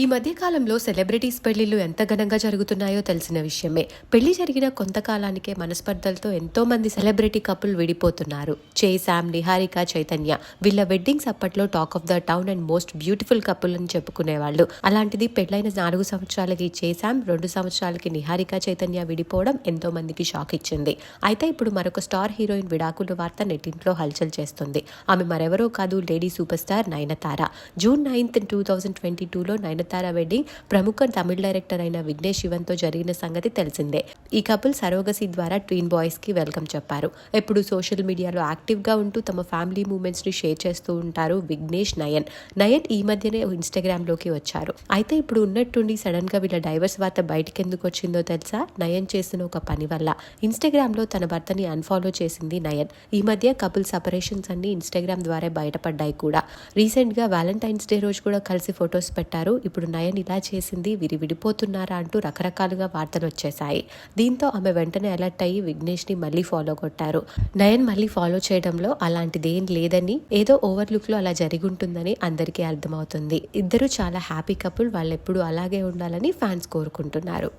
ఈ మధ్య కాలంలో సెలబ్రిటీస్ పెళ్ళిళ్ళు ఎంత ఘనంగా జరుగుతున్నాయో తెలిసిన విషయమే. పెళ్ళి జరిగిన కొంతకాలానికే మనస్పర్ధలతో ఎంతో మంది సెలబ్రిటీ కపుల్ విడిపోతున్నారు. చే శామ్ నిహారిక చైతన్య వీళ్ళ వెడ్డింగ్స్ అప్పట్లో talk of the town and most beautiful couple అని చెప్పుకునేవాళ్ళు అలాంటిది పెళ్ళైన నాలుగు సంవత్సరాలకి చే శామ్ రెండు సంవత్సరాలకి నిహారిక చైతన్య విడిపోవడం ఎంతో మందికి షాక్ ఇచ్చింది. అయితే ఇప్పుడు మరొక స్టార్ హీరోయిన్ విడాకుల వార్త నెట్టింట్లో హల్చల్ చేస్తుంది. ఆమె మరెవరో కాదు lady superstar Nayanthara. June ninth two thousand twenty టూలో నయనతార వెడ్డింగ్ ప్రముఖ తమిళ డైరెక్టర్ అయిన విఘ్నేష్ శివన్తో జరిగిన సంగతి తెలిసిందే. ఈ కపుల్ సరోగసి ద్వారా ట్వీన్ బాయ్స్కి వెల్కమ్ చెప్పారు. ఎప్పుడు సోషల్ మీడియాలో యాక్టివ్గా ఉంటూ తమ ఫ్యామిలీ మూమెంట్స్ని షేర్ చేస్తూ ఉంటారు విఘ్నేష్ నయన్. నయన్ ఈ మధ్యనే ఇన్స్టాగ్రామ్లోకి వచ్చారు. అయితే ఇప్పుడు ఉన్నట్టుండి సడన్గా వీళ్ళ డైవర్స్ వార్త బయటికి ఎందుకు వచ్చిందో తెలుసా? నయన్ చేసిన ఒక పని వల్ల. ఇన్స్టాగ్రామ్లో తన భర్తని అన్ఫాలో చేసింది నయన్. ఈ మధ్య కపుల్ సపరేషన్స్ అన్ని ఇన్స్టాగ్రామ్ ద్వారా బయటపడ్డాయి కూడా. రీసెంట్గా వ్యాలంటైన్స్ డే రోజు కూడా కలిసి ఫొటోస్ పెట్టారు. ఇప్పుడు నయన్ ఇలా చేసింది వీరి విడిపోతున్నారా అంటూ రకరకాలుగా వార్తలు వచ్చేశాయి. దీంతో ఆమె వెంటనే అలర్ట్ అయ్యి విఘ్నేష్ని మళ్ళీ ఫాలో కొట్టారు. నయన్ మళ్ళీ ఫాలో చేయడంలో అలాంటిదేం లేదని ఏదో ఓవర్లుక్లో అలా జరిగి ఉంటుందని అందరికీ అర్థమవుతుంది. ఇద్దరు చాలా హ్యాపీ కపుల్ వాళ్ళు ఎప్పుడు అలాగే ఉండాలని ఫ్యాన్స్ కోరుకుంటున్నారు.